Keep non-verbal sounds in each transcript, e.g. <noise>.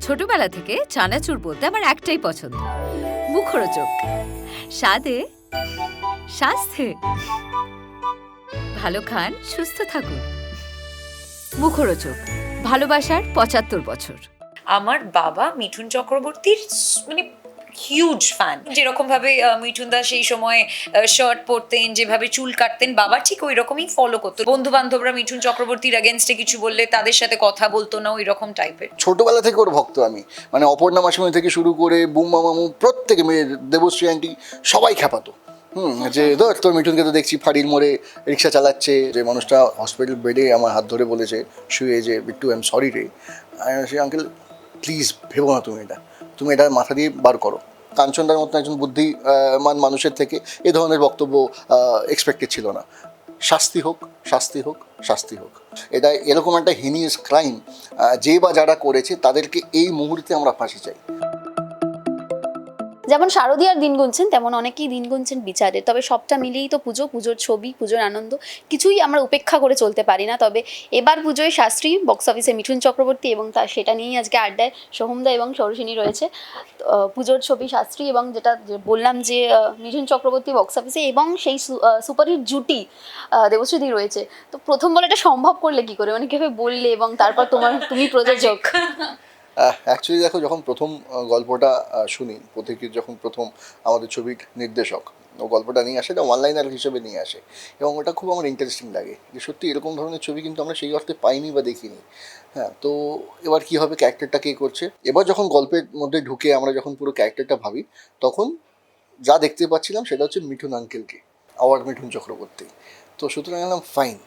ছোটবেলা থেকে চানাচুর বলতে আমার একটাই পছন্দ। মুখরোচক। স্বাদে, স্বাস্থ্যে। ভালো খান, সুস্থ থাকুন। মুখরোচক। ভালোবাসার পঁচাত্তর বছর। আমার বাবা মিঠুন চক্রবর্তীর মানে হিউজ ফ্যান যেরকম ভাবে মিঠুন দা সেই সময় শার্ট পরতেন যেভাবে চুল কাটতেন বাবা ঠিক ওই রকমই ফলো করতো। বন্ধু বান্ধবরা মিঠুন চক্রবর্তীর অ্যাগেনস্টে কিছু বললে তাদের সাথে কথা বলতো না ওই রকম টাইপের ছোটবেলা থেকে ওর ভক্ত আমি। মানে অপর্ণা মাসিমণি থেকে শুরু করে বুম্মা মামু প্রত্যেকে মেয়ে দেবশ্রী আন্টি সবাই খেপাতো হুম যে ধর তোর মিঠুনকে তো দেখছি ফাড়ির মোড়ে রিক্সা চালাচ্ছে যে মানুষটা হসপিটাল বেডে আমার হাত ধরে বলেছে শুয়ে যে বিট্টু আই এম সরি রে সে আঙ্কেল প্লিজ ভেবো না তুমি এটা। তুমি এটা মাথা দিয়ে বার করো। কাঞ্চনদার মতন একজন বুদ্ধিমান মানুষের থেকে এ ধরনের বক্তব্য এক্সপেক্টেড ছিল না। শাস্তি হোক শাস্তি হোক শাস্তি হোক। এটা এরকম একটা হিনিয়াস ক্রাইম যে বা যারা করেছে তাদেরকে এই মুহূর্তে আমরা ফাঁসি চাই। যেমন শারদীয়ার দিন গুনছেন, তেমন অনেকেই দিন গুনছেন বিচারের। তবে সবটা মিলিয়েই তো পুজো, পুজোর ছবি, পুজোর আনন্দ, কিছুই আমরা উপেক্ষা করে চলতে পারি না। তবে এবার পুজোয় শাস্ত্রী বক্স অফিসে মিঠুন চক্রবর্তী এবং তার সেটা নিয়েই আজকে আড্ডায় সোহমদা এবং সরোজিনী রয়েছে। পুজোর ছবি শাস্ত্রী এবং যেটা বললাম যে মিঠুন চক্রবর্তী বক্স অফিসে এবং সেই সুপারহিট জুটি দেবশ্রীদি রয়েছে। তো প্রথম বলে এটা সম্ভব করলে কি করে? মানে বললে এবং তারপর তোমার, তুমি প্রযোজক। অ্যাকচুয়ালি দেখো, যখন প্রথম গল্পটা শুনি, পথিকৃৎ যখন প্রথম আমাদের ছবির নির্দেশক, ও গল্পটা নিয়ে আসে, এটা অনলাইনার হিসেবে নিয়ে আসে। এবং ওটা খুব আমার ইন্টারেস্টিং লাগে যে সত্যি এরকম ধরনের ছবি কিন্তু আমরা সেই অর্থে পাইনি বা দেখিনি। হ্যাঁ তো এবার কী হবে ক্যারেক্টারটা কে করছে? এবার যখন গল্পের মধ্যে ঢুকে আমরা যখন পুরো ক্যারেক্টারটা ভাবি, তখন যা দেখতে পাচ্ছিলাম সেটা হচ্ছে মিঠুন আঙ্কেলকে আওয়ার মিঠুন চক্রবর্তী। তো সুতরাং এলাম ফাইন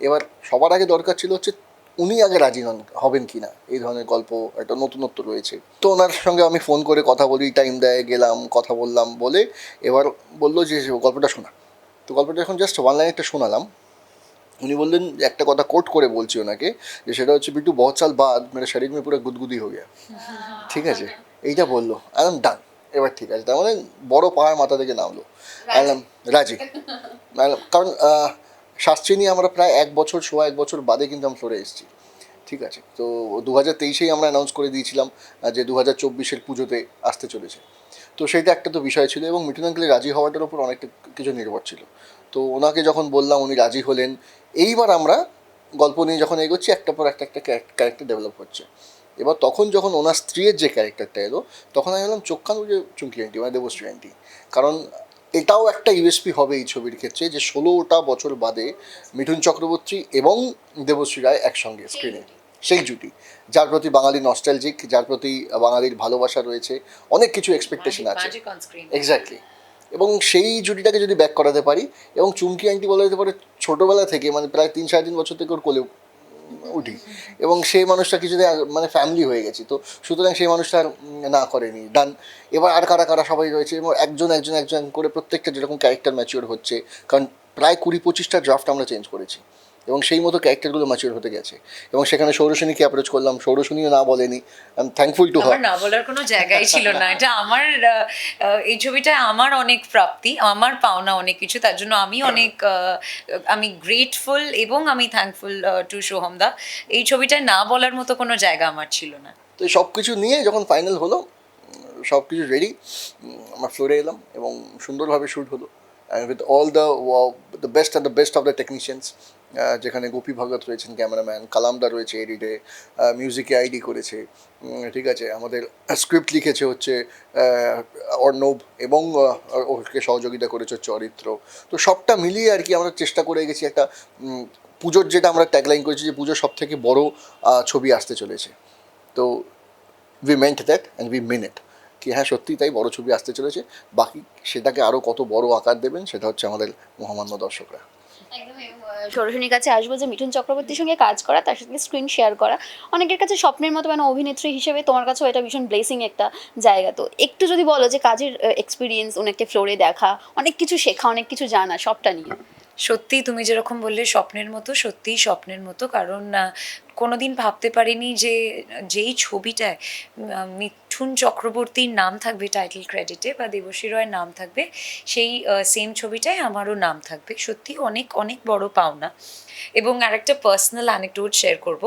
এবার সবার আগে দরকার ছিল হচ্ছে উনি আগে রাজি হন হবেন কি না এই ধরনের গল্প একটা নতুনত্ব রয়েছে। তো ওনার সঙ্গে আমি ফোন করে কথা বলি টাইম দেয় গেলাম কথা বললাম বলে এবার বলল যে গল্পটা শোনা। তো গল্পটা এখন জাস্ট ওয়ান লাইন একটা শোনালাম। উনি বললেন যে একটা কথা কোট করে বলছি ওনাকে যে সেটা হচ্ছে বিটু বহুত সাল বাদ মেরে শরীর মে পুরো গুদগুদি হয়ে গিয়া। <laughs> ঠিক আছে? এইটা বলল। একদম ডান। এবার ঠিক আছে তার মানে বড় পাহাড় মাথা থেকে নামলো। একদম রাজি। <laughs> কারণ শাস্ত্রী নিয়ে আমরা প্রায় এক বছর সোয়া এক বছর বাদে কিন্তু আমরা ফ্লোরে এসেছি। ঠিক আছে। তো দু হাজার তেইশেই আমরা অ্যানাউন্স করে দিয়েছিলাম যে দু হাজার চব্বিশের পুজোতে আসতে চলেছে। তো সেইটা একটা তো বিষয় ছিল এবং মিঠুন আঙ্কেলের রাজি হওয়াটার উপর অনেকটা কিছু নির্ভর ছিল। তো ওনাকে যখন বললাম উনি রাজি হলেন, এইবার আমরা গল্প নিয়ে যখন এগোচ্ছি, একটা পর একটা একটা ক্যারেক্টার ডেভেলপ হচ্ছে। এবার তখন যখন ওনার স্ত্রীর যে ক্যারেক্টারটা এলো, তখন আমি বললাম, চোখ যে চুমকি আন্টি মানে দেবশ্রী আন্টি কারণ এটাও একটা ইউএসপি হবে এই ছবির ক্ষেত্রে যে ষোলোটা বছর বাদে মিঠুন চক্রবর্তী এবং দেবশ্রী রায় একসঙ্গে স্ক্রিনে সেই জুটি যার প্রতি বাঙালি নস্টালজিক যার প্রতি বাঙালির ভালোবাসা রয়েছে অনেক কিছু এক্সপেকটেশন আছে. এক্স্যাক্টলি এবং সেই জুটিটাকে যদি ব্যাক করাতে পারি এবং চুমকি আন্টি বলা যেতে পারে ছোটোবেলা থেকে মানে প্রায় তিন সাড়ে তিন বছর থেকে ওর কোলে উঠি এবং সেই মানুষটা কিছুদিন মানে ফ্যামিলি হয়ে গেছি তো সুতরাং সেই মানুষটা আর না করেনি। ডান এবার আর কারা কারা সবাই রয়েছে এবং একজন একজন একজন করে প্রত্যেকটা যেরকম ক্যারেক্টার ম্যাচিওর হচ্ছে কারণ প্রায় কুড়ি পঁচিশটা ড্রাফট আমরা চেঞ্জ করেছি। এবং সেই মতো ক্যারেক্টারগুলো ম্যাচিওর হতে গেছে। এবং সেখানে সৌরসেনীকে অ্যাপ্রোচ করলাম সৌরসেনীও না বলেনি। I am thankful to her না বলার কোনো জায়গাই ছিল না। <laughs> এটা আমার এই ছবিটা আমার অনেক প্রাপ্তি আমার পাওনা অনেক কিছু তার জন্য আমি অনেক আমি গ্রেটফুল এবং আমি থ্যাঙ্কফুল টু সোহমদা এই ছবিটায় না বলার মতো কোনো জায়গা আমার ছিল না। তো সব কিছু নিয়ে যখন ফাইনাল হলো সব কিছু রেডি আমরা ফ্লোরে এলাম এবং সুন্দরভাবে শ্যুট হলো। With all the the best and the best of the technicians যেখানে গোপী ভগত রয়েছেন ক্যামেরাম্যান, কালামদা রয়েছে এডিটে মিউজিকে আইডি করেছে ঠিক আছে? আমাদের স্ক্রিপ্ট লিখেছে হচ্ছে অর্ণব এবং ওকে সহযোগিতা করেছে হচ্ছে অরিত্র। তো সবটা মিলিয়ে আর কি আমরা চেষ্টা করে গেছি একটা পুজোর যেটা আমরা ট্যাগলাইন করেছি যে পুজোর সব থেকে বড় ছবি আসতে চলেছে। তো we meant that and we mean it কি হ্যাঁ সত্যি তাই বড় ছবি আসতে চলেছে। বাকি সেটাকে আরও কত বড় আকার দেবেন, সেটা হচ্ছে আমাদের মহামান্য দর্শকরা। সরোজিনীর কাছে আসব যে মিঠুন চক্রবর্তীর সঙ্গে কাজ করা, তার সাথে স্ক্রিন শেয়ার করা। অনেকের কাছে স্বপ্নের মতো মানে অভিনেত্রী হিসেবে তোমার কাছেও এটা ভীষণ ব্লেসিং একটা জায়গা। তো একটু যদি বলো যে কাজের এক্সপিরিয়েন্স ওনাকে ফ্লোরে দেখা, অনেক কিছু শেখা, অনেক কিছু জানা, সবটা নিয়ে। সত্যি তুমি যেরকম বললে, স্বপ্নের মতো, সত্যিই স্বপ্নের মতো। কারণ কোনোদিন ভাবতে পারিনি যে, যেই ছবিটায় মিঠুন চক্রবর্তীর নাম থাকবে টাইটেল ক্রেডিটে বা দেবশ্রী রয়ের নাম থাকবে, সেই সেম ছবিটায় আমারও নাম থাকবে। সত্যি অনেক অনেক বড় পাওনা। এবং আরেকটা পার্সোনাল অ্যানেকডোট শেয়ার করব।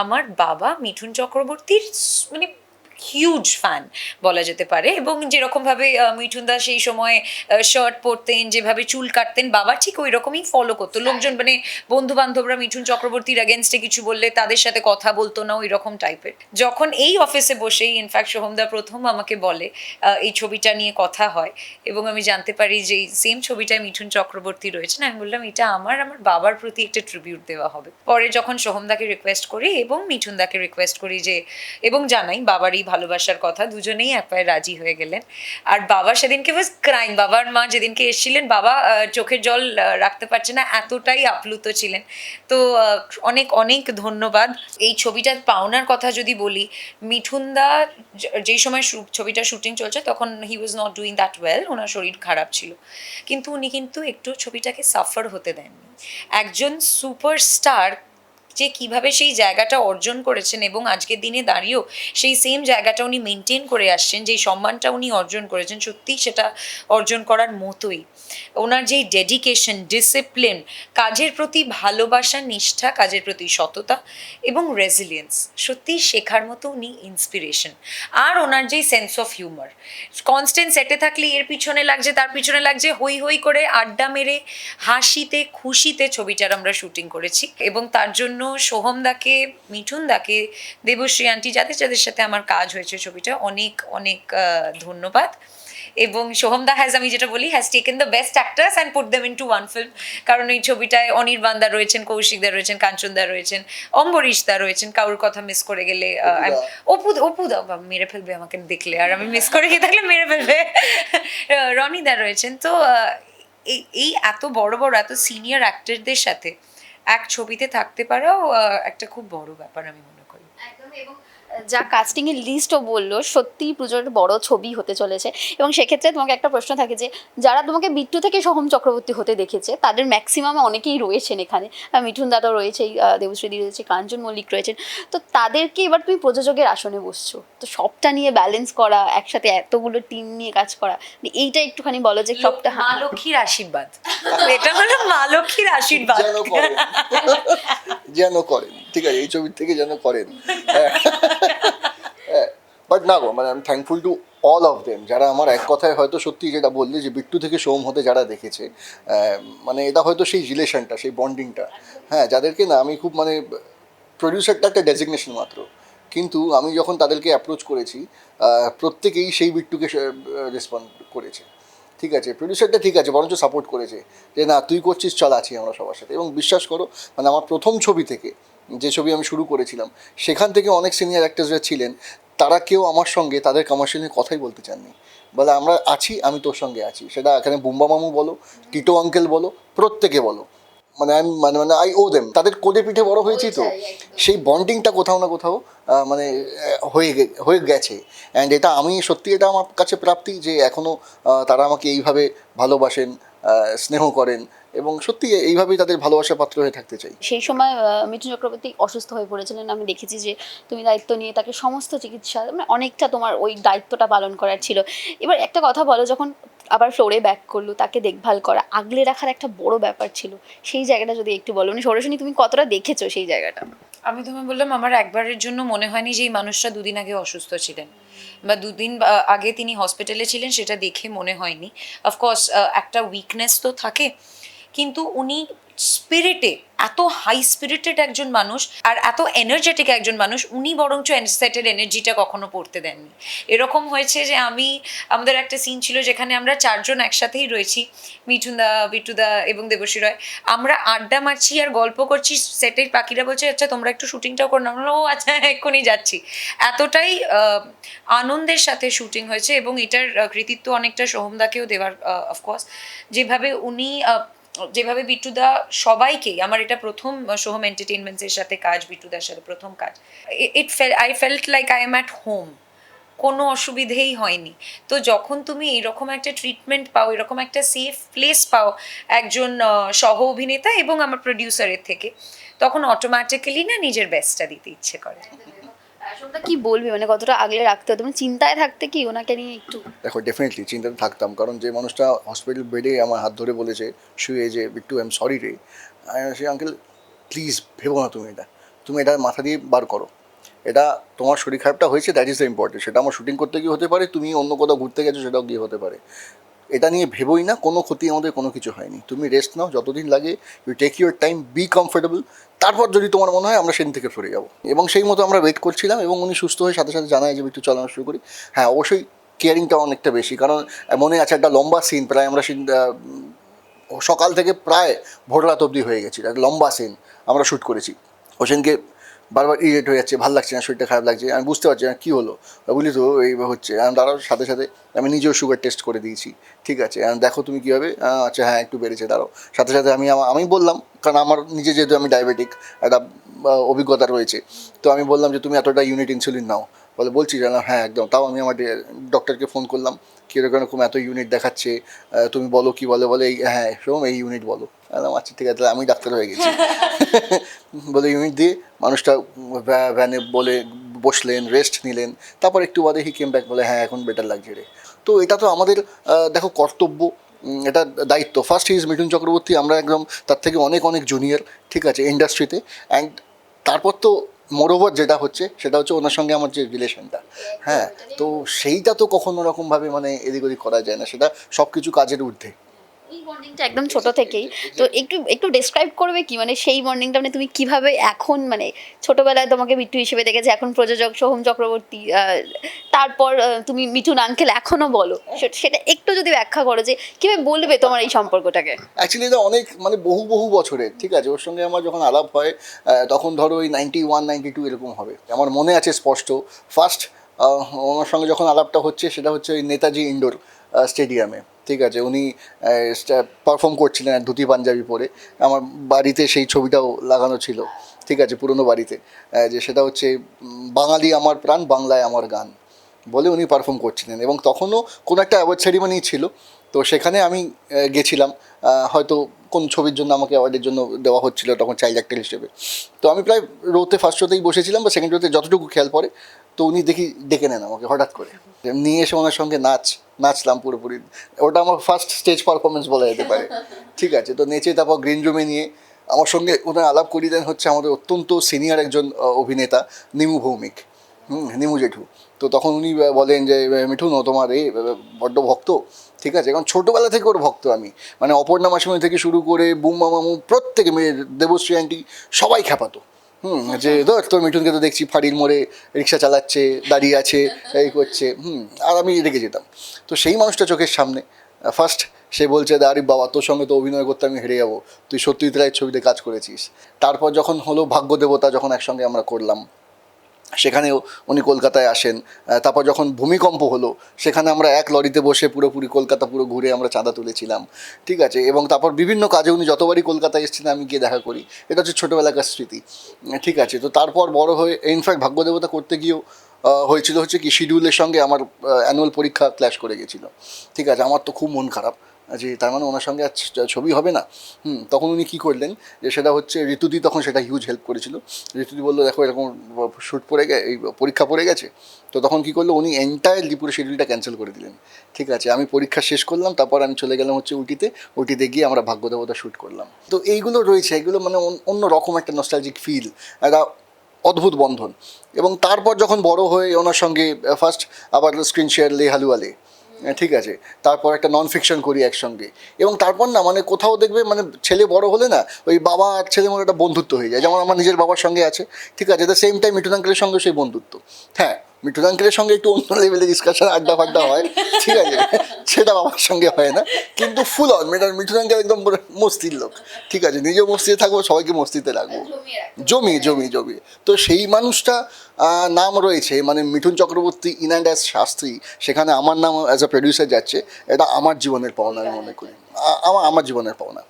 আমার বাবা মিঠুন চক্রবর্তীর মানে হিউজ ফ্যান বলা যেতে পারে। এবং যেরকমভাবে মিঠুনদা সেই সময় শার্ট পরতেন যেভাবে চুল কাটতেন বাবা ঠিক ওই রকমই ফলো করতো। লোকজন মানে বন্ধু বান্ধবরা মিঠুন চক্রবর্তীর অ্যাগেনস্টে কিছু বললে তাদের সাথে কথা বলতো না ওই রকম টাইপের যখন এই অফিসে বসেই ইনফ্যাক্ট সোহমদা প্রথম আমাকে বলে এই ছবিটা নিয়ে কথা হয়। এবং আমি জানতে পারি যে এই সেম ছবিটায় মিঠুন চক্রবর্তী রয়েছেন। আমি বললাম এটা আমার আমার বাবার প্রতি একটা ট্রিবিউট দেওয়া হবে। পরে যখন সোহমদাকে রিকোয়েস্ট করি এবং মিঠুনদাকে রিকোয়েস্ট করি যে এবং জানাই বাবার এই ভালোবাসার কথা, দুজনেই এক পায়ে রাজি হয়ে গেলেন। আর বাবা সেদিনকে বাস ক্রাইম বাবার মা যেদিনকে এসেছিলেন, বাবা চোখের জল রাখতে পারছে না, এতটাই আপ্লুত ছিলেন। তো অনেক অনেক ধন্যবাদ। এই ছবিটার পাওনার কথা যদি বলি মিঠুনদা যেই সময় ছবিটা শুটিং চলছে, তখন he was not doing that well ওনার শরীর খারাপ ছিল। কিন্তু উনি কিন্তু একটু ছবিটাকে সাফার হতে দেননি। একজন সুপারস্টার যে কীভাবে সেই জায়গাটা অর্জন করেছেন এবং আজকের দিনে দাঁড়িয়েও সেই সেম জায়গাটা উনি মেনটেন করে আসছেন, যেই সম্মানটা উনি অর্জন করেছেন, সত্যিই সেটা অর্জন করার মতোই। ওনার যেই ডেডিকেশন ডিসিপ্লিন কাজের প্রতি ভালোবাসা, নিষ্ঠা, কাজের প্রতি সততা এবং রেজিলিয়েন্স সত্যিই শেখার মতো উনি ইন্সপিরেশন আর ওনার যেই সেন্স অফ হিউমার কনস্ট্যান্ট সেটে থাকলে এর পিছনে লাগছে, তার পিছনে লাগছে হই হই করে আড্ডা মেরে, হাসিতে, খুশিতে ছবিটার আমরা শুটিং করেছি এবং তার জন্য সোহমদাকে মিঠুনদাকে দেবশ্রী আন্টি যাদের যাদের সাথে আমার কাজ হয়েছে ছবিটা অনেক অনেক ধন্যবাদ। এবং সোহমদা হ্যাজ আমি যেটা বলি has taken the best actors and put them into one film কারণ এই ছবিটায় অনির্বাণদা রয়েছেন কৌশিকদা রয়েছেন কাঞ্চনদা রয়েছেন অম্বরীশদা রয়েছেন কারোর কথা মিস করে গেলে অপু অপু দা মেরে ফেলবে আমাকে দেখলে আর আমি মিস করে গিয়ে থাকলে মেরে ফেলবে। রনিদা রয়েছেন। তো এই এত বড় বড় এত সিনিয়র অ্যাক্টরদের সাথে এক ছবিতে থাকতে পারাও একটা খুব বড় ব্যাপার আমি মনে করি। একদম এবং যা কাস্টিং এর লিস্টও বলল সত্যিই পুজোর বড় ছবি হতে চলেছে। এবং সেক্ষেত্রে তোমাকে একটা প্রশ্ন থাকে যে যারা তোমাকে বিট্টু থেকে সোহম চক্রবর্তী হতে দেখেছে তাদের ম্যাক্সিমাম অনেকেই রয়েছেন এখানে। মিঠুন দাদাও রয়েছে দেবশ্রীদি রয়েছে কাঞ্চন মল্লিক রয়েছেন। তো তাদেরকে এবার তুমি প্রযোজকের আসনে বসছো। তো সবটা নিয়ে ব্যালেন্স করা একসাথে এতগুলো টিম নিয়ে কাজ করা মানে এইটা একটুখানি বলো যে সবটা মা লক্ষ্মীর আশীর্বাদ। এটা হলো মা লক্ষ্মীর আশীর্বাদ। যেন করেন। ঠিক আছে, এই ছবির থেকে যেন করেন। বাট না গো মানে আমি thankful to all of them যারা আমার এক কথায় হয়তো সত্যি যেটা বললে যে বিট্টু থেকে সোম হতে যারা দেখেছে মানে এটা হয়তো সেই রিলেশনটা সেই বন্ডিংটা হ্যাঁ যাদেরকে না আমি খুব মানে প্রডিউসারটা একটা ডেজিগনেশন মাত্র। কিন্তু আমি যখন তাদেরকে অ্যাপ্রোচ করেছি প্রত্যেকেই সেই বিট্টুকে রেসপন্ড করেছে। ঠিক আছে প্রডিউসারটা ঠিক আছে, বরঞ্চ সাপোর্ট করেছে। যে না, তুই করছিস, চল আছি আমরা সবার সাথে। এবং বিশ্বাস করো মানে আমার প্রথম ছবি থেকে যে ছবি আমি শুরু করেছিলাম সেখান থেকে অনেক সিনিয়র অ্যাক্টার্সরা ছিলেন তারা কেউ আমার সঙ্গে তাদের কমার্শিয়াল নিয়ে কথাই বলতে চাননি। বলে আমরা আছি আমি তোর সঙ্গে আছি। সেটা এখানে বুম্বা মামু বলো টিটো আঙ্কেল বলো প্রত্যেকে বলো। মানে আমি মানে মানে আই ও দেম তাদের কোদে পিঠে বড় হয়েছি তো। সেই বন্ডিংটা কোথাও না কোথাও মানে হয়ে হয়ে গেছে। অ্যান্ড এটা আমি সত্যি এটা আমার কাছে প্রাপ্তি যে এখনও তারা আমাকে এইভাবে ভালোবাসেন স্নেহ করেন এবং সত্যি এইভাবেই তাদের ভালোবাসার পাত্র হয়ে থাকতে চাই। সেই সময় মিঠুন চক্রবর্তী অসুস্থ হয়ে পড়েছিলেন। আমি দেখেছি যে তুমি দায়িত্ব নিয়ে তাকে সমস্ত চিকিৎসা মানে অনেকটা তোমার ওই দায়িত্বটা পালন করার ছিল। এবার একটা কথা বলো যখন আবার ফ্লোরে ব্যাক করল তাকে দেখভাল করা আগলে রাখার একটা বড় ব্যাপার ছিল। সেই জায়গাটা যদি একটু বলো মানে সরাসরি তুমি কতটা দেখেছ সেই জায়গাটা? আমি তোমায় বললাম আমার একবারের জন্য মনে হয়নি যে এই মানুষটা দুদিন আগে অসুস্থ ছিলেন। বা দুদিন আগে তিনি হসপিটালে ছিলেন সেটা দেখে মনে হয়নি। অফকোর্স একটা উইকনেস তো থাকে। কিন্তু উনি স্পিরিটে এত হাই স্পিরিটেড একজন মানুষ আর এত এনার্জেটিক একজন মানুষ, উনি বরঞ্চ সেটের এনার্জিটা কখনো পড়তে দেননি। এরকম হয়েছে যে আমি, আমাদের একটা সিন ছিল যেখানে আমরা চারজন একসাথেই রয়েছি মিঠুনদা বিট্টুদা এবং দেবশ্রী রয়। আমরা আড্ডা মারছি আর গল্প করছি সেটের পাখিরা বলছে আচ্ছা তোমরা একটু শুটিংটাও করো না। ও আচ্ছা এক্ষুনি যাচ্ছি। এতটাই আনন্দের সাথে শুটিং হয়েছে এবং এটার কৃতিত্ব অনেকটা সোহমদাকেও দেওয়ার অফকোর্স যেভাবে উনি যেভাবে বিট্টুদা সবাইকেই, আমার এটা প্রথম সোহম এন্টারটেনমেন্টসের সাথে কাজ বিট্টুদার সাথে প্রথম কাজ। It I felt like I am at home কোনো অসুবিধেই হয়নি। তো যখন তুমি এরকম একটা ট্রিটমেন্ট পাও, এরকম একটা সেফ প্লেস পাও একজন সহ অভিনেতা এবং আমার প্রডিউসারের থেকে, তখন অটোমেটিক্যালি না নিজের বেস্টটা দিতে ইচ্ছে করে। আসলটা কি বলবে? মানে কতটা আগলে রাখতে হতো মানে চিন্তায় থাকতে কি? ওনাকে নিয়ে একটু। দেখো ডেফিনেটলি চিন্তাতে থাকতাম। কারণ যে মানুষটা হসপিটাল বেডে আমার হাত ধরে বলেছে, শুয়ে যে বিট্টু আই এম সরি রে সে আঙ্কেল প্লিজ ভেবো না তুমি এটা। তুমি এটা মাথা দিয়ে বার করো। এটা তোমার শরীর খারাপটা হয়েছে দ্যাট ইজ দ্য ইম্পর্টেন্ট সেটা আমার শুটিং করতে গিয়ে হতে পারে, তুমি অন্য কোথাও ঘুরতে গেছো, সেটাও গিয়ে হতে পারে। এটা নিয়ে ভেবোই না, কোনো ক্ষতি আমাদের কোনো কিছু হয়নি। তুমি রেস্ট নাও, যতদিন লাগে you take your time be comfortable তারপর যদি তোমার মনে হয়, আমরা সেদিন থেকে ফিরে যাব। এবং সেই মতো আমরা ওয়েট করছিলাম এবং উনি সুস্থ হয়ে সাথে সাথে জানায় যে, একটু চালানো শুরু করি। হ্যাঁ অবশ্যই কেয়ারিংটা অনেকটা বেশি, কারণ মনে আছে একটা লম্বা সিন প্রায় আমরা সকাল থেকে প্রায় ভোর রাত অবধি হয়ে গেছি, একটা লম্বা সিন আমরা শ্যুট করেছি। ওসেনকে বারবার ইরিটেট হয়ে যাচ্ছে, ভালো লাগছে না, শরীরটা খারাপ লাগছে, আমি বুঝতে পারছি না কী হলো। বুঝলি তো, এই হচ্ছে, আমি তারাও সাথে সাথে, আমি নিজেও সুগার টেস্ট করে দিয়েছি, ঠিক আছে? দেখো তুমি কীভাবে আচ্ছা হ্যাঁ একটু বেড়েছে, দাঁড়াও। সাথে সাথে আমি আমি বললাম, কারণ আমার নিজে যেহেতু আমি ডায়াবেটিক একটা অভিজ্ঞতা রয়েছে, তো আমি বললাম যে, তুমি এতটা ইউনিট ইনসুলিন নাও। বলে, বলছি জানলাম হ্যাঁ একদম। তাও আমি আমার ডক্টরকে ফোন করলাম, কীরকম এরকম এত ইউনিট দেখাচ্ছে? তুমি বলো কি বলে? বলে, এই হ্যাঁ সোম এই ইউনিট বলো। বললাম আচ্ছা ঠিক আছে তাহলে আমি ডাক্তার হয়ে গেছি। <laughs> বলে ইউনিট দিয়ে মানুষটা ভ্যানে বলে বসলেন রেস্ট নিলেন। তারপর একটু বাদে হি কেম ব্যাক বলে হ্যাঁ এখন বেটার লাগছে রে। তো এটা তো আমাদের দেখো কর্তব্য। এটা দায়িত্ব। ফার্স্ট ইজ মিঠুন চক্রবর্তী আমরা একদম তার থেকে অনেক অনেক জুনিয়র ঠিক আছে ইন্ডাস্ট্রিতে অ্যান্ড তারপর তো মোরওভার যেটা হচ্ছে সেটা হচ্ছে ওনার সঙ্গে আমার যে রিলেশনটা হ্যাঁ তো সেইটা তো কখনো রকমভাবে মানে এদিক ওদিক করা যায় না। সেটা সব কিছু কাজের ঊর্ধ্বে। এই বন্ডিংটা একদম ছোট থেকেই। তো একটু একটু ডেসক্রাইব করবে কি? মানে সেই বন্ডিংটা মানে তুমি কীভাবে এখন মানে ছোটবেলায় তোমাকে মিঠু হিসেবে দেখেছে এখন প্রযোজক সোহম চক্রবর্তী তারপর তুমি মিঠুন আঙ্কেল এখনও বলো। সে- সেটা একটু যদি ব্যাখ্যা করো যে কীভাবে বলবে তোমার এই সম্পর্কটাকে? অ্যাকচুয়ালি এটা অনেক মানে বহু বহু বছরের ঠিক আছে? ওর সঙ্গে আমার যখন আলাপ হয় তখন ধরো ওই নাইনটি ওয়ান নাইনটি টু এরকম হবে। আমার মনে আছে স্পষ্ট। ফার্স্ট ওনার সঙ্গে যখন আলাপটা হচ্ছে সেটা হচ্ছে ওই নেতাজি ইন্ডোর স্টেডিয়ামে ঠিক আছে, উনি পারফর্ম করছিলেন ধুতি পাঞ্জাবি পরে। আমার বাড়িতে সেই ছবিটাও লাগানো ছিল। ঠিক আছে, পুরনো বাড়িতে। যে সেটা হচ্ছে বাঙালি আমার প্রাণ, বাংলায় আমার গান। বলে উনি পারফর্ম করছিলেন। এবং তখনও কোনো একটা অ্যাওয়ার্ড সেরিমনি ছিল। তো সেখানে আমি গেছিলাম। হয়তো কোন ছবির জন্য আমাকে অ্যাওয়ার্ডের জন্য দেওয়া হচ্ছিল তখন চাইল্ড অ্যাক্টর হিসেবে। তো আমি প্রায় রোতে ফার্স্ট রোতেই বসেছিলাম বা সেকেন্ড রোতে যতটুকু খেয়াল পড়ে তো উনি দেখি, ডেকে নেন আমাকে হঠাৎ করে। নিয়ে এসে ওনার সঙ্গে নাচ, নাচলাম পুরোপুরি। ওটা আমার ফার্স্ট স্টেজ পারফরমেন্স বলা যেতে পারে। ঠিক আছে, তো নেচে তারপর গ্রিন রুমে নিয়ে আমার সঙ্গে ওনার আলাপ করিয়ে দেন হচ্ছে আমাদের অত্যন্ত সিনিয়র একজন অভিনেতা, নিমু ভৌমিক। হুম, নিমু জেঠু। তো তখন উনি বলেন যে মিঠুন ও তোমার এই বড্ড ভক্ত। ঠিক আছে কারণ ছোটোবেলা থেকে ওর ভক্ত আমি। মানে অপর্ণা মাসিমণি থেকে শুরু করে বুম্মা মামু প্রত্যেকে মেয়ে দেবশ্রী আন্টি সবাই খেপাতো হুম, যে ধর তোর মিঠুনকে তো দেখছি ফাড়ির মোড়ে রিক্সা চালাচ্ছে, দাঁড়িয়ে আছে, এই করছে, হুম, আর আমি রেগে যেতাম। তো সেই মানুষটা চোখের সামনে ফার্স্ট সে বলছে আরে বাবা, তোর সঙ্গে তো অভিনয় করতে আমি হেরে যাব। তুই সত্যি রায়ের ছবিতে কাজ করেছিস। তারপর যখন হলো ভাগ্যদেবতা, যখন একসঙ্গে আমরা করলাম সেখানেও উনি কলকাতায় আসেন। তারপর যখন ভূমিকম্প হলো, সেখানে আমরা এক লরিতে বসে পুরোপুরি কলকাতা পুরো ঘুরে আমরা চাঁদা তুলেছিলাম। ঠিক আছে? এবং তারপর বিভিন্ন কাজে উনি যতবারই কলকাতায় এসেছিলেন আমি গিয়ে দেখা করি। এটা হচ্ছে ছোটোবেলাকার স্মৃতি। ঠিক আছে? তো তারপর বড় হয়ে ইনফ্যাক্ট ভাগ্যদেবতা করতে গিয়েও হয়েছিল হচ্ছে কি শিডিউলের সঙ্গে আমার অ্যানুয়াল পরীক্ষা ক্ল্যাশ করে গেছিল। ঠিক আছে? আমার তো খুব মন খারাপ। যে তার মানে ওনার সঙ্গে আর ছবি হবে না। হুম, তখন উনি কী করলেন যে সেটা হচ্ছে ঋতুদি তখন সেটা হিউজ হেল্প করেছিল। ঋতুদি বলল, দেখো, এরকম শ্যুট পড়ে গে এই পরীক্ষা পড়ে গেছে। তো তখন কী করল, উনি এন্টায়ার পুরো শিডিউলটা ক্যান্সেল করে দিলেন। ঠিক আছে, আমি পরীক্ষা শেষ করলাম, তারপর আমি চলে গেলাম হচ্ছে উটিতে। উটিতে গিয়ে আমরা ভাগ্যদেবতা শ্যুট করলাম। তো এইগুলো রয়েছে, এগুলো মানে অন- অন্য রকম একটা নস্টালজিক ফিল একটা অদ্ভুত বন্ধন। এবং তারপর যখন বড় হয়ে ওনার সঙ্গে ফার্স্ট আবার স্ক্রিন শেয়ার লে হালুয়ালে। ঠিক আছে। তারপর একটা নন ফিকশন করি একসঙ্গে। এবং তারপর না মানে কোথাও দেখবে মানে ছেলে বড় হলে না, ওই বাবা আর ছেলে মধ্যে একটা বন্ধুত্ব হয়ে যায়। যেমন আমার নিজের বাবার সঙ্গে আছে, ঠিক আছে? দ্য সেম টাইম মিঠুন আঙ্কেলের সঙ্গে সেই বন্ধুত্ব। হ্যাঁ মিঠুন আঙ্কেলের সঙ্গে একটু অন্য লেভেলে ডিসকাশন আড্ডা ফাড্ডা হয়, ঠিক আছে, সেটা বাবার সঙ্গে হয় না। কিন্তু full on Mithun Mithun uncle একদম মস্তির লোক, ঠিক আছে, নিজেও মস্তিতে থাকব, সবাইকে মস্তিতে রাখব। জমি জমি জমি। তো সেই মানুষটা নাম রয়েছে মানে Mithun Chakraborty in and as Shastri, সেখানে আমার নাম অ্যাজ আ প্রডিউসার যাচ্ছে, এটা আমার জীবনের পাওনা, আমি মনে করি। আমার আমার জীবনের পাওনা।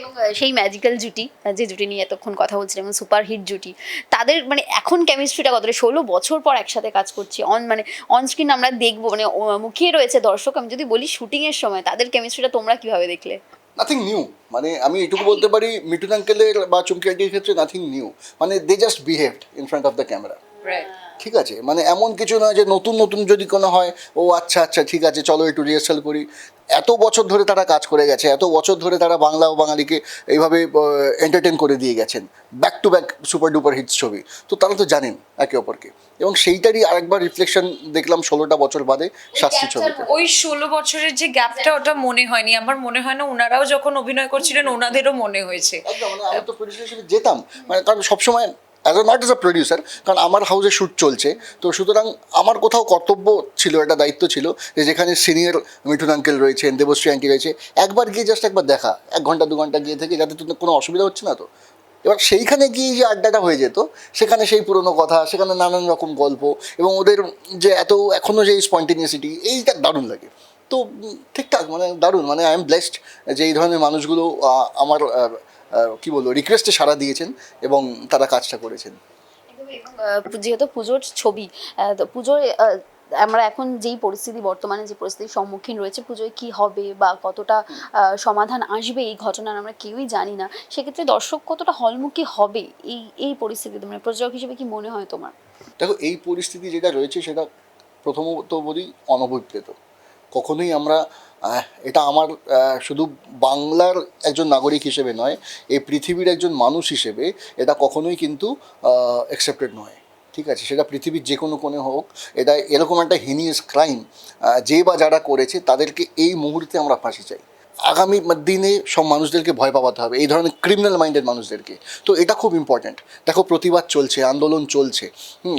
এবং সেই ম্যাজিক্যাল জুটি যে জুটি নিয়ে এতক্ষণ কথা বলছিলাম, এবং সুপার হিট জুটি, তাদের মানে এখন কেমিস্ট্রিটা কতটা? ষোলো বছর পর একসাথে কাজ করছি অন মানে অন স্ক্রিন আমরা দেখব মানে মুখিয়ে রয়েছে দর্শক। আমি যদি বলি শুটিংয়ের সময়, তাদের কেমিস্ট্রিটা তোমরা কীভাবে দেখলে? নাথিং নিউ মানে আমি এটুকু বলতে পারি, মিঠুন আঙ্কেলের বা চুমকি আন্টির ক্ষেত্রে নাথিং নিউ মানে they just behaved in front of the camera. ঠিক আছে মানে এমন কিছু নয় যে নতুন নতুন যদি কোনো হয় ও আচ্ছা আচ্ছা ঠিক আছে চলো একটু রিহার্সাল করি। এত বছর ধরে তারা কাজ করে গেছে এত বছর ধরে তারা বাংলা ও বাঙালিকে এইভাবে এন্টারটেন করে দিয়ে গেছেন। Back to back super duper hits ছবি। তো তারা তো জানেন একে অপরকে। এবং সেইটারই আরেকবার রিফ্লেকশন দেখলাম ষোলোটা বছর বাদে শাস্তি ছবিতে। ওই ষোলো বছরের যে গ্যাপটা ওটা মনে হয়নি। আমার মনে হয় না ওনারাও যখন অভিনয় করছিলেন ওনাদেরও মনে হয়েছে। মানে আমি তো প্রডিউসার যেতাম। মানে কারণ সবসময় as not as a producer কারণ আমার হাউসে শ্যুট চলছে, তো সুতরাং আমার কোথাও কর্তব্য ছিল, একটা দায়িত্ব ছিল, যে যেখানে সিনিয়র মিঠুন আঙ্কেল রয়েছেন দেবশ্রী আঙ্কেল রয়েছে, একবার গিয়ে জাস্ট একবার দেখা, এক ঘণ্টা, দু ঘণ্টা গিয়ে থেকে যাতে কোনো অসুবিধা হচ্ছে না তো। এবার সেইখানে গিয়ে যে আড্ডাটা হয়ে যেত, সেখানে সেই পুরনো কথা, সেখানে নানান রকম গল্প এবং ওদের যে এত এখনও যে স্পন্টেনিয়াসিটি এইটা দারুণ লাগে। তো ঠিকঠাক মানে দারুণ মানে আই এম ব্লেসড যে এই ধরনের মানুষগুলো আমার কি বলব রিকোয়েস্টে সাড়া দিয়েছেন এবং তারা কাজটা করেছেন। যেহেতু পুজোর ছবি তো পুজোর আমরা এখন যেই পরিস্থিতি বর্তমানে যে পরিস্থিতির সম্মুখীন রয়েছে পুজোয় কি হবে বা কতটা সমাধান আসবে এই ঘটনার আমরা কেউই জানি না। সেক্ষেত্রে দর্শক কতটা হলমুখী হবে এই এই পরিস্থিতিতে মানে প্রযোজক হিসেবে কি মনে হয় তোমার? দেখো এই পরিস্থিতি যেটা রয়েছে সেটা প্রথমত বলি অনভিপ্রেত। কখনোই আমরা এটা আমার শুধু বাংলার একজন নাগরিক হিসেবে নয়, এই পৃথিবীর একজন মানুষ হিসেবে এটা কখনোই কিন্তু অ্যাকসেপ্টেড নয়। ঠিক আছে? সেটা পৃথিবীর যে কোনো কোণে হোক, এটা এরকম একটা হিনিয়াস ক্রাইম যে বা যারা করেছে, তাদেরকে এই মুহূর্তে আমরা ফাঁসি চাই। আগামী দিনে সব মানুষদেরকে ভয় পাওয়াতে হবে। এই ধরনের ক্রিমিনাল মাইন্ডেড মানুষদেরকে। তো এটা খুব ইম্পর্ট্যান্ট দেখো, প্রতিবাদ চলছে, আন্দোলন চলছে।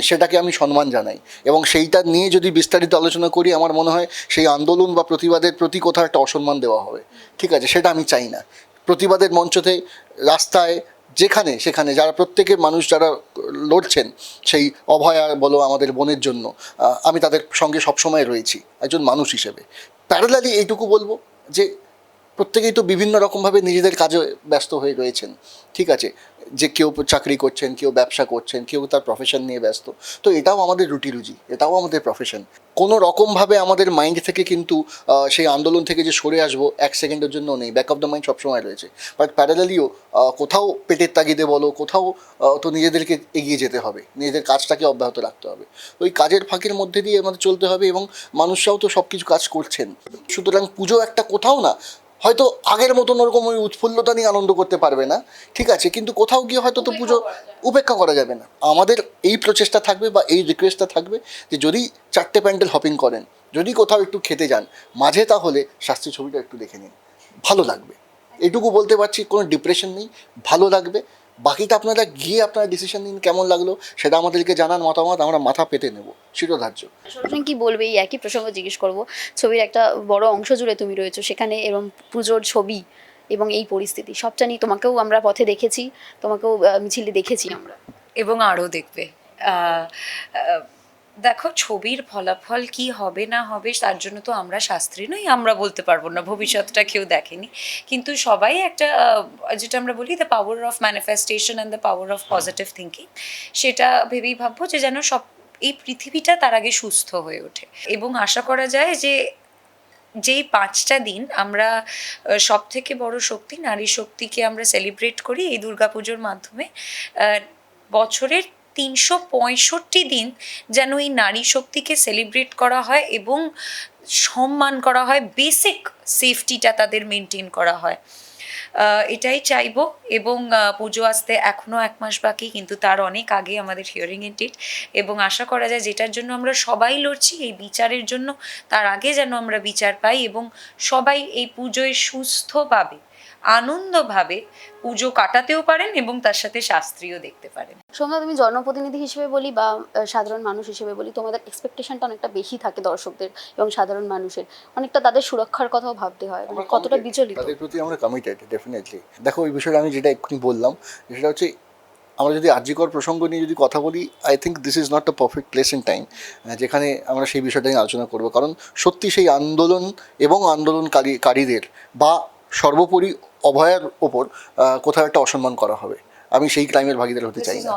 সেটাকে আমি সম্মান জানাই। এবং সেইটা নিয়ে যদি বিস্তারিত আলোচনা করি, আমার মনে হয় সেই আন্দোলন বা প্রতিবাদের প্রতি কোথাও একটা অসম্মান দেওয়া হবে। ঠিক আছে, সেটা আমি চাই না। প্রতিবাদের মঞ্চতে, রাস্তায়, যেখানে সেখানে যারা প্রত্যেকের মানুষ যারা লড়ছেন, সেই অভয়া বলো আমাদের বোনের জন্য আমি তাদের সঙ্গে সবসময় রয়েছি। একজন মানুষ হিসেবে। প্যারালালি এইটুকু বলব যে প্রত্যেকেই তো বিভিন্ন রকমভাবে নিজেদের কাজে ব্যস্ত হয়ে রয়েছেন, ঠিক আছে? যে কেউ চাকরি করছেন, কেউ ব্যবসা করছেন, কেউ তার প্রফেশন নিয়ে ব্যস্ত। তো এটাও আমাদের রুটি রুজি, এটাও আমাদের প্রফেশন কোনো রকমভাবে আমাদের মাইন্ড থেকে কিন্তু সেই আন্দোলন থেকে যে সরে আসব, এক সেকেন্ডের জন্য নেই। ব্যাক অফ দ্য মাইন্ড সবসময় রয়েছে। বাট প্যারালালিও কোথাও পেটের তাগিদে বলো, কোথাও তো নিজেদেরকে এগিয়ে যেতে হবে। নিজেদের কাজটাকে অব্যাহত রাখতে হবে। ওই কাজের ফাঁকের মধ্যে দিয়ে আমাদের চলতে হবে এবং মানুষরাও তো সব কিছু কাজ করছেন। সুতরাং পুজো একটা কোথাও না হয়তো আগের মতন ওরকম ওই উৎফুল্লতা নিয়ে আনন্দ করতে পারবে না। ঠিক আছে কিন্তু কোথাও গিয়ে হয়তো তো পুজো উপেক্ষা করা যাবে না। আমাদের এই প্রচেষ্টা থাকবে বা এই রিকোয়েস্টটা থাকবে যে যদি চারটে প্যান্ডেল হপিং করেন যদি কোথাও একটু খেতে যান মাঝে তাহলে শাস্তি ছবিটা একটু দেখে নিন। ভালো লাগবে। এটুকু বলতে পারছি কোনো ডিপ্রেশন নেই ভালো লাগবে। বাকিটা আপনারা গিয়ে আপনারা ডিসিশন নিন কেমন লাগল সেটা আমাদেরকে জানান মতামত আমরা মাথা পেতে নেব। শিরোধার্য। কি বলবে? এই একই প্রসঙ্গ জিজ্ঞেস করব। ছবির একটা বড় অংশ জুড়ে তুমি রয়েছো সেখানে এরকম পুজোর ছবি এবং এই পরিস্থিতি সবটা নিয়ে তোমাকেও আমরা পথে দেখেছি তোমাকেও মিছিলে দেখেছি আমরা। এবং আরও দেখবে। দেখো, ছবির ফলাফল কি হবে না হবে তার জন্য তো আমরা শাস্ত্রী নই, আমরা বলতে পারব না, ভবিষ্যৎটা কেউ দেখেনি। কিন্তু সবাই একটা যেটা আমরা বলি the power of manifestation and the power of positive thinking সেটা ভেবেই ভাববো যে যেন সব, এই পৃথিবীটা তার আগে সুস্থ হয়ে ওঠে। এবং আশা করা যায় যে, যেই পাঁচটা দিন আমরা সব থেকে বড় শক্তি, নারী শক্তিকে আমরা সেলিব্রেট করি এই দুর্গাপুজোর মাধ্যমে বছরের তিনশো পঁয়ষট্টি দিন যেন এই নারী শক্তিকে সেলিব্রেট করা হয় এবং সম্মান করা হয় বেসিক সেফটিটা তাদের মেনটেন করা হয়। এটাই চাইব এবং পুজো আসতে এখনও এক মাস বাকি, কিন্তু তার অনেক আগে আমাদের হিয়ারিং ইন্টিট এবং আশা করা যায় যেটার জন্য আমরা সবাই লড়ছি, এই বিচারের জন্য তার আগে যেন আমরা বিচার পাই এবং সবাই এই পুজোয় সুস্থভাবে আনন্দভাবে পুজো কাটাতেও পারেন এবং তার সাথে শাস্ত্রীয় দেখতে পারেন। সন্ধ্যা তুমি জনপ্রতিনিধি হিসেবে বলি বা সাধারণ মানুষ হিসেবে বলি তোমাদের এক্সপেকটেশনটা অনেকটা বেশি থাকে দর্শকদের এবং সাধারণ মানুষের। অনেকটা তাদের সুরক্ষার কথাও ভাবতে হয় মানে কতটা বিচলিত। তাদের প্রতি আমরা কমিটেড ডেফিনেটলি দেখো এই বিষয়টা আমি যেটা এক্ষুনি বললাম সেটা হচ্ছে আমরা যদি আর্যিকর প্রসঙ্গ নিয়ে যদি কথা বলি I think this is not a perfect place in time যেখানে আমরা সেই বিষয়টা নিয়ে আলোচনা করব। কারণ সত্যি সেই আন্দোলন এবং আন্দোলনকারী কারীদের বা সর্বোপরি অভয়ার ওপর কোথাও একটা অসম্মান করা হবে। আমি সেই ক্রাইমের ভাগিদার হতে চাই না।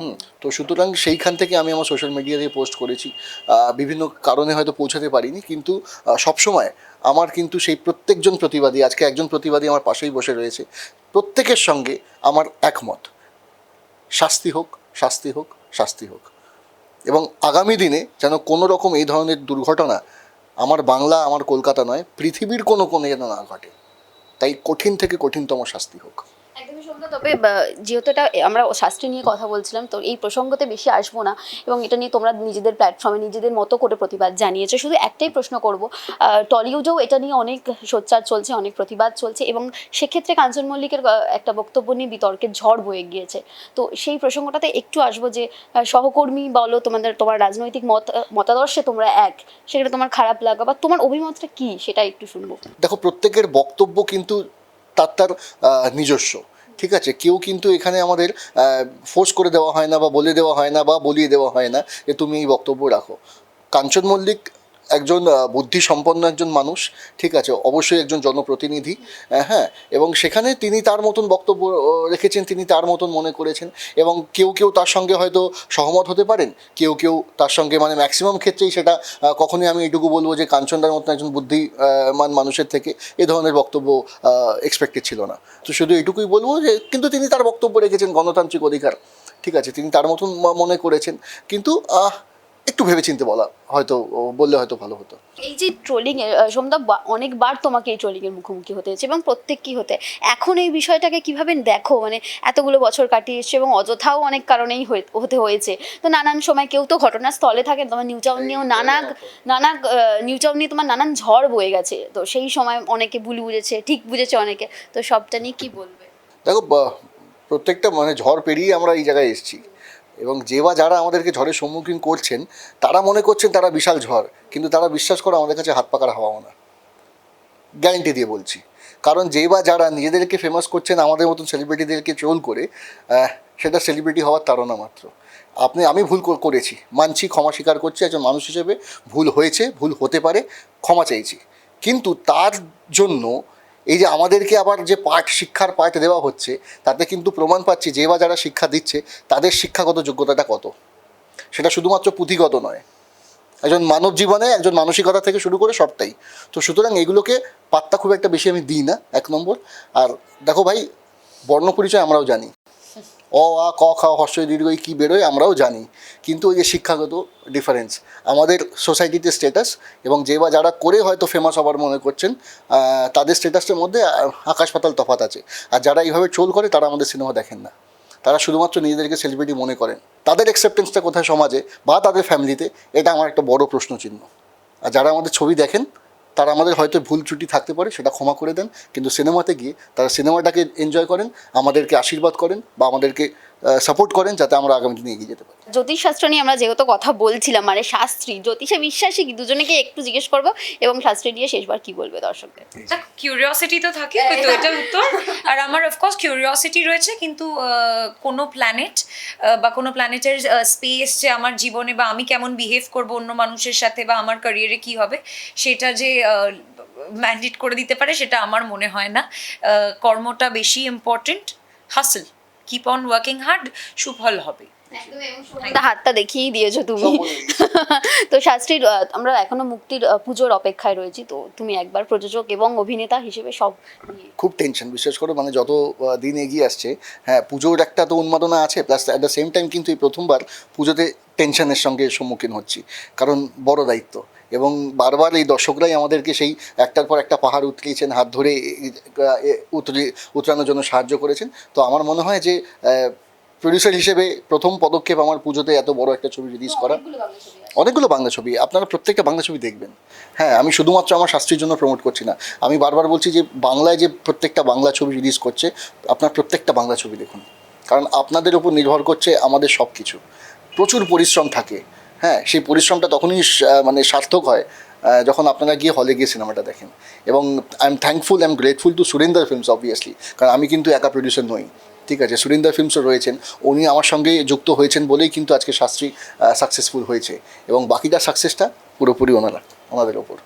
হুম তো সুতরাং সেইখান থেকে আমি আমার সোশ্যাল মিডিয়া দিয়ে পোস্ট করেছি। বিভিন্ন কারণে হয়তো পৌঁছাতে পারিনি কিন্তু সবসময় আমার কিন্তু সেই প্রত্যেকজন প্রতিবাদী আজকে একজন প্রতিবাদী আমার পাশেই বসে রয়েছে। প্রত্যেকের সঙ্গে আমার একমত। শাস্তি হোক শাস্তি হোক শাস্তি হোক। এবং আগামী দিনে যেন কোনো রকম এই ধরনের দুর্ঘটনা আমার বাংলা আমার কলকাতা নয় পৃথিবীর কোনো কোনো যেন না ঘটে। তাই কঠিন থেকে কঠিনতম শাস্তি হোক। তবে যেহেতু এটা আমরা শাস্ত্রী নিয়ে কথা বলছিলাম, তো এই প্রসঙ্গতে বেশি আসব না, এবং এটা নিয়ে তোমরা নিজেদের প্ল্যাটফর্মে নিজেদের মতো করে প্রতিবাদ জানিয়েছো। শুধু একটাই প্রশ্ন করব টলিউডেও এটা নিয়ে অনেক সোচ্চার চলছে, অনেক প্রতিবাদ চলছে, এবং সেক্ষেত্রে কাঞ্চন মল্লিকের একটা বক্তব্য নিয়ে বিতর্কের ঝড় বয়ে গিয়েছে। তো সেই প্রসঙ্গটাতে একটু আসব যে সহকর্মী বলো, তোমাদের, তোমার রাজনৈতিক মত মতাদর্শে তোমরা এক সেটা তোমার খারাপ লাগা বা তোমার অভিমতটা কি, সেটা একটু শুনব। দেখো, প্রত্যেকের বক্তব্য কিন্তু তার তার নিজস্ব। ঠিক আছে? কেউ কিন্তু এখানে আমাদের ফোর্স করে দেওয়া হয় না বা বলে দেওয়া হয় না বা বলিয়ে দেওয়া হয় না যে তুমি এই বক্তব্য রাখো। কাঞ্চন মল্লিক একজন আহ, বুদ্ধিসম্পন্ন একজন মানুষ ঠিক আছে অবশ্যই একজন জনপ্রতিনিধি হ্যাঁ এবং সেখানে তিনি তার মতন বক্তব্য রেখেছেন তিনি তার মতন মনে করেছেন এবং কেউ কেউ তার সঙ্গে হয়তো সহমত হতে পারেন কেউ কেউ তার সঙ্গে মানে ম্যাক্সিমাম ক্ষেত্রেই সেটা কখনোই আমি এটুকু বলব যে কাঞ্চনদার মতন একজন বুদ্ধিমান মানুষের থেকে এ ধরনের বক্তব্য এক্সপেক্টেড ছিল না। তো শুধু এটুকুই বলব যে কিন্তু তিনি তার বক্তব্য রেখেছেন গণতান্ত্রিক অধিকার ঠিক আছে তিনি তার মতন মনে করেছেন কিন্তু একটু ভেবেচিন্তে বলা হয়তো ও, বললে হয়তো ভালো হতো। এই যে ট্রোলিং সোমদা অনেকবার তোমাকে এই ট্রোলিং এর মুখোমুখি হতে হয়েছে এবং প্রত্যেকই হতে এখন এই বিষয়টাকে কীভাবে দেখো? মানে এতগুলো বছর কাটিয়ে এসছে এবং অযথাও অনেক কারণেই হতে হয়েছে। তো নানান সময় কেউ তো ঘটনাস্থলে থাকে তোমার নিউ টাউন নিয়েও নানা নানা নিউ টাউন নিয়ে তোমার নানান ঝড় বয়ে গেছে। তো সেই সময় অনেকে ভুল বুঝেছে ঠিক বুঝেছে অনেকে। তো সবটা নিয়ে কি বলবে? দেখো প্রত্যেকটা মানে ঝড় পেরিয়ে আমরা এই জায়গায় এসেছি। এবং যে বা যারা আমাদেরকে ঝড়ের সম্মুখীন করছেন, তারা মনে করছেন তারা বিশাল ঝড়, কিন্তু তারা বিশ্বাস করে আমাদের কাছে হাত পাকার হাওয়াও না। গ্যারেন্টি দিয়ে বলছি। কারণ যে বা যারা নিজেদেরকে ফেমাস করছেন, আমাদের মতন সেলিব্রিটিদেরকে ট্রোল করে সেটা সেলিব্রিটি হওয়ার তাড়না মাত্র। আপনি, আমি ভুল করেছি। মানছি, ক্ষমা স্বীকার করছি, একজন মানুষ হিসেবে ভুল হয়েছে, ভুল হতে পারে, ক্ষমা চাইছি। কিন্তু তার জন্য এই যে আমাদেরকে আবার যে পাঠ শিক্ষার পাঠ দেওয়া হচ্ছে, তাতে কিন্তু প্রমাণ পাচ্ছি যে বা যারা শিক্ষা দিচ্ছে, তাদের শিক্ষাগত যোগ্যতাটা কত? সেটা শুধুমাত্র পুঁথিগত নয়। একজন মানব জীবনে একজন মানসিকতা থেকে শুরু করে সবটাই। তো সুতরাং এগুলোকে পাত্তা খুব একটা বেশি আমি দিই না, এক নম্বর। আর দেখো ভাই বর্ণ পরিচয় আমরাও জানি। অ, আ, ক, খ হর্ষই দীর্ঘ কী বেরোয় আমরাও জানি। কিন্তু ওই যে শিক্ষাগত ডিফারেন্স আমাদের সোসাইটিতে স্ট্যাটাস এবং যে বা যারা করে হয়তো ফেমাস হবার মনে করছেন তাদের স্ট্যাটাসের মধ্যে আকাশ পাতাল তফাত আছে। আর যারা এইভাবে চোল করে, তারা আমাদের সিনেমা দেখেন না। তারা শুধুমাত্র নিজেদেরকে সেলিব্রিটি মনে করেন। তাদের অ্যাকসেপ্টেন্সটা কোথায় সমাজে বা তাদের ফ্যামিলিতে এটা আমার একটা বড় প্রশ্নচিহ্ন। আর যারা আমাদের ছবি দেখেন তারা আমাদের হয়তো ভুল ত্রুটি থাকতে পারে, সেটা ক্ষমা করে দেন। কিন্তু সিনেমাতে গিয়ে তারা সিনেমাটাকে এনজয় করেন, আমাদেরকে আশীর্বাদ করেন বা আমাদেরকে সাপোর্ট করেন যাতে আমরা আগামী দিনে এগিয়ে যেতে পারি। জ্যোতিষ শাস্ত্র নিয়ে আমরা যেহেতু কথা বলছিলাম মানে শাস্ত্রী জ্যোতিষে বিশ্বাসী কি? দুজনেকে একটু জিজ্ঞেস করব এবং শাস্ত্রী নিয়ে শেষবার কি বলবে দর্শকদের? দেখ কিউরিওসিটি তো থাকে তো এটা উত্তর। আর আমার অফকোর্স কিউরিওসিটি রয়েছে কিন্তু কোনো প্ল্যানেট বা কোনো প্ল্যানেটের স্পেস যে আমার জীবনে বা আমি কেমন বিহেভ করব অন্য মানুষের সাথে বা আমার ক্যারিয়ারে কি হবে সেটা যে ম্যান্ডেট করে দিতে পারে সেটা আমার মনে হয় না। কর্মটা বেশি ইম্পর্টেন্ট হাসল কিপ অন ওয়ার্কিং হার্ড সুফল হবে। হাতটা দেখিয়েই দিয়েছ তুমি। <laughs> তো শাস্ত্রীর আমরা এখনও মুক্তির পুজোর অপেক্ষায় রয়েছি তো তুমি একবার প্রযোজক এবং অভিনেতা হিসেবে সব খুব টেনশন বিশেষ করে মানে যত দিন এগিয়ে আসছে হ্যাঁ পুজোর একটা তো উন্মাদনা আছে plus at the same time কিন্তু এই প্রথমবার পুজোতে টেনশনের সঙ্গে সম্মুখীন হচ্ছি কারণ বড় দায়িত্ব। এবং বারবার এই দর্শকরাই আমাদেরকে সেই একটার পর একটা পাহাড় উতরিয়েছেন হাত ধরে উতরে উতরানোর জন্য সাহায্য করেছেন। তো আমার মনে হয় যে প্রডিউসার হিসেবে প্রথম পদক্ষেপ আমার পুজোতে এত বড় একটা ছবি রিলিজ করা। অনেকগুলো বাংলা ছবি আপনারা প্রত্যেকটা বাংলা ছবি দেখবেন। হ্যাঁ আমি শুধুমাত্র আমার শাস্ত্রীর জন্য প্রমোট করছি না। আমি বারবার বলছি যে বাংলায় যে প্রত্যেকটা বাংলা ছবি রিলিজ করছে আপনার প্রত্যেকটা বাংলা ছবি দেখুন। কারণ আপনাদের উপর নির্ভর করছে আমাদের সব কিছু প্রচুর পরিশ্রম থাকে। হ্যাঁ সেই পরিশ্রমটা তখনই মানে সার্থক হয় যখন আপনারা গিয়ে হলে গিয়ে সিনেমাটা দেখেন। এবং I am thankful I am grateful to Surinder films obviously কারণ আমি কিন্তু একা প্রডিউসার নই, ঠিক আছে? সুরেন্দর ফিল্মসও রয়েছেন, উনি আমার সঙ্গে যুক্ত হয়েছেন বলেই কিন্তু আজকে শাস্ত্রী সাকসেসফুল হয়েছে। এবং বাকিটা সাকসেসটা পুরোপুরি ওনারা, ওনাদের ওপর।